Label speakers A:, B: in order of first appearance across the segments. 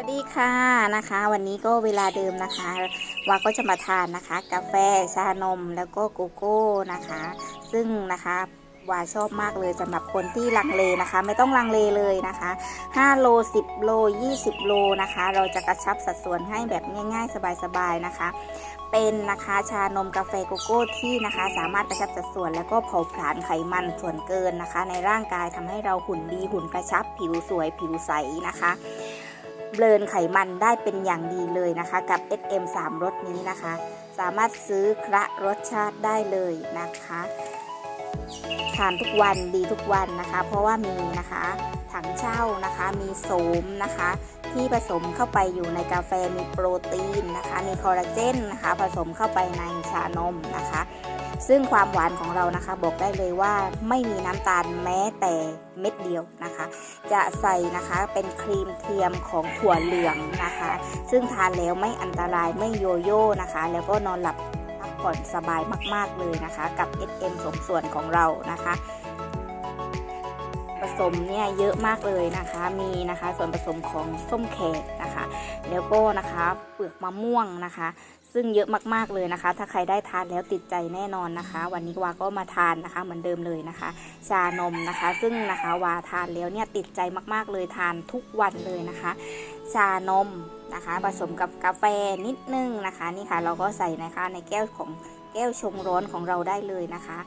A: วัสดีค่ะนะคะ วันนี้ก็เวลาเดิมนะคะวาก็จะมาทานนะคะ กาแฟชานมแล้วก็โกโก้นะคะ ซึ่งนะคะวาชอบมากเลยสำหรับคนที่ลังเลนะคะ ไม่ต้องลังเลเลยนะคะ5โล10 โล 20 โลนะคะ เราจะกระชับสัดส่วนให้แบบง่าย ๆ สบายๆนะคะ เป็นนะคะชานมกาแฟโกโก้ที่นะคะ สามารถกระชับสัดส่วนแล้วก็เผาผลาญไขมันส่วนเกินนะคะ ในร่างกายทำให้เราหุ่นดีหุ่นกระชับผิวสวยผิวใสนะคะ เบลนไขมันได้เป็นอย่างดีเลยนะคะ กับ SM 3รสนี้นะคะ สามารถซื้อคระรสชาติได้เลยนะคะทานทุกวันดีทุกวันนะคะ เพราะว่ามีนะคะถังเช่านะคะ มีโสมนะคะ ที่ผสมเข้าไปอยู่ในกาแฟมีโปรตีนนะคะ มีคอลลาเจนนะคะ ผสมเข้าไปในชานมนะคะ ซึ่งความหวานของเรานะคะบอกได้เลยว่าไม่มีน้ำตาลแม้แต่เม็ดเดียวนะคะ จะใส่นะคะเป็นครีมเทียมของถั่วเหลืองนะคะ ซึ่งทานแล้วไม่อันตรายไม่โยโย่นะคะ แล้วก็นอนหลับพักผ่อนสบายมาก ๆเลยนะคะ กับ SM สมส่วนของเรานะคะ ผสมเนี่ยเยอะมากเลยนะคะ มีนะคะส่วนผสมของส้มแขกนะคะ แล้วก็นะคะเปลือกมะม่วงนะคะ ซึ่งเยอะมากๆเลยนะคะ ถ้าใครได้ทานแล้วติดใจแน่นอนนะคะ วันนี้วาก็มาทานนะคะ เหมือนเดิมเลยนะคะ ชานมนะคะ ซึ่งนะคะวาทานแล้วเนี่ยติดใจมากๆเลยทานทุกวันเลยนะคะ ชานมนะคะ ผสมกับกาแฟนิดนึงนะคะ นี่ค่ะเราก็ใส่นะคะในแก้วของ ก้วชงร้อนของเราได้เลยนะคะ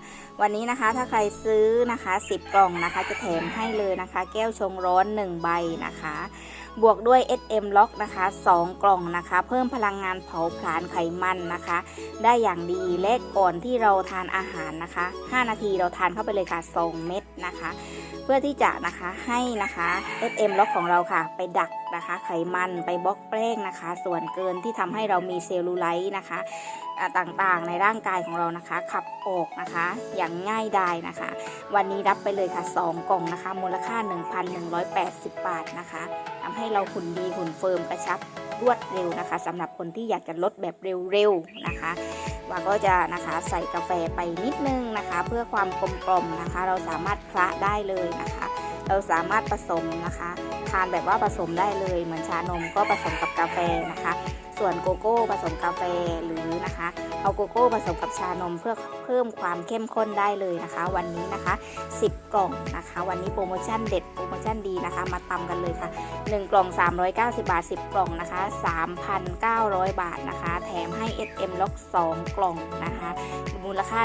A: วันนี้นะคะถ้าใครซื้อนะคะ 10 กล่องนะคะ จะแถมให้เลยนะคะ แก้วชงร้อน 1 ใบนะคะบวกด้วย SM Lock นะคะ 2 กล่องนะคะ เพิ่มพลังงานเผาผลาญไขมันนะคะ ได้อย่างดีและก่อนที่เราทานอาหารนะคะ 5 นาทีเราทานเข้าไปเลยค่ะ 2 เม็ดนะคะ เพื่อที่จะนะคะให้นะคะ SM Lock ของเราค่ะ ไปดักนะคะ ไขมันไปบล็อกแป้งนะคะ ส่วนเกินที่ทำให้เรามีเซลลูไลท์นะคะต่างๆในร่างกายของเรานะคะ ขับ ออกนะคะ อย่างง่ายดายนะคะ วันนี้รับไปเลยค่ะ 2 กล่องนะคะ มูลค่า 1,180 บาทนะคะทำให้เราหุ่นดีหุ่นเฟิร์มกระชับรวดเร็วนะคะสำหรับคนที่อยากจะลดแบบเร็วๆนะคะว่าก็จะนะคะใส่กาแฟไปนิดนึงนะคะ เพื่อความกลมกลมนะคะ เราสามารถคละได้เลยนะคะ เราสามารถผสมนะคะ ทานแบบว่าผสมได้เลย เหมือนชานมก็ผสมกับกาแฟนะคะ ส่วนโกโก้ผสมกาแฟหรือนะคะ เอาโกโก้ผสมกับชานมเพื่อเพิ่มความเข้มข้นได้เลยนะคะ วันนี้นะคะ 10 กล่องนะคะ วันนี้โปรโมชั่นเด็ดโปรโมชั่นดีนะคะ มาตำกันเลยค่ะ 1 กล่อง 390 บาท 10 กล่องนะคะ 3,900 บาทนะคะ แถมให้ SM ล็อก 2 กล่องนะคะ มูลค่า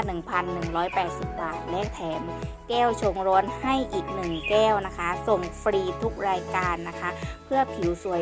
A: 1,180 บาท และแถมแก้วชงร้อนให้อีก 1 แก้วนะคะ ส่งฟรีทุกรายการนะคะ เพื่อผิวสวย